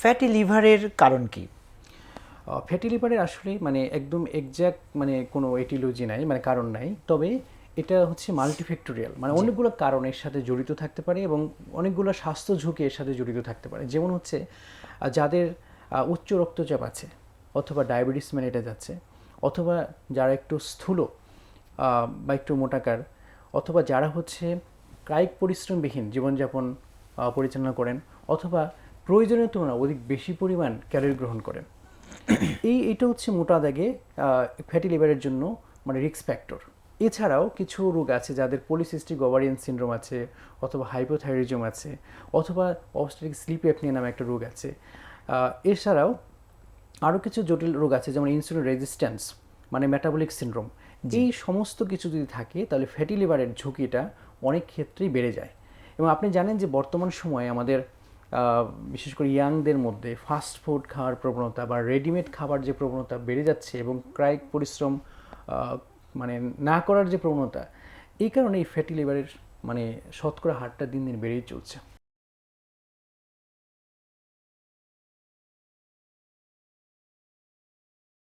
Fatty লিভারের কারণ কি? ফ্যাটি লিভারের আসলে মানে একদম এক্স্যাক্ট মানে কোনো এটিলজি নাই মানে কারণ নাই। তবে এটা হচ্ছে মাল্টিফ্যাক্টোরিয়াল মানে অনেকগুলো কারণের সাথে জড়িত থাকতে পারে এবং অনেকগুলো স্বাস্থ্য ঝুঁকি এর সাথে জড়িত থাকতে পারে। যেমন হচ্ছে যাদের উচ্চ রক্তচাপ আছে অথবা ডায়াবেটিস মেলেটে যাচ্ছে অথবা যারা একটু স্থূল বা একটু মোটাকার অথবা যারা হচ্ছে কায়িক পরিশ্রমবিহীন জীবনযাপন পরিচালনা করেন অথবা প্রয়োজনের তুলনায় অধিক বেশি পরিমাণ ক্যালোরি গ্রহণ করেন এই এটা হচ্ছে মোটা দাগে ফ্যাটি লিভারের জন্য মানে রিক্স ফ্যাক্টর এছাড়াও কিছু রোগ আছে যাদের পলিসিস্টিক ওভারিয়ান সিনড্রোম আছে অথবা হাইপোথাইরিজম আছে অথবা অবস্ট্রিক স্লিপ অ্যাপনিয়া নামে একটা রোগ আছে। এছাড়াও আরও কিছু জটিল রোগ আছে যেমন ইনসুলিন রেজিস্ট্যান্স মানে মেটাবলিক সিনড্রোম এই সমস্ত কিছু যদি থাকে তাহলে ফ্যাটি লিভারের ঝুঁকিটা অনেক ক্ষেত্রেই বেড়ে যায়। এবং আপনি জানেন যে বর্তমান সময়ে আমাদের বিশেষ করে ইয়াংদের মধ্যে ফাস্ট ফুড খাওয়ার প্রবণতা বা রেডিমেড খাবার যে প্রবণতা বেড়ে যাচ্ছে এবং ক্রাইক পরিশ্রম মানে না করার যে প্রবণতা, এই কারণে এই ফ্যাটি লিভারের মানে শতকরা হারটা দিন দিন বেড়েই চলছে।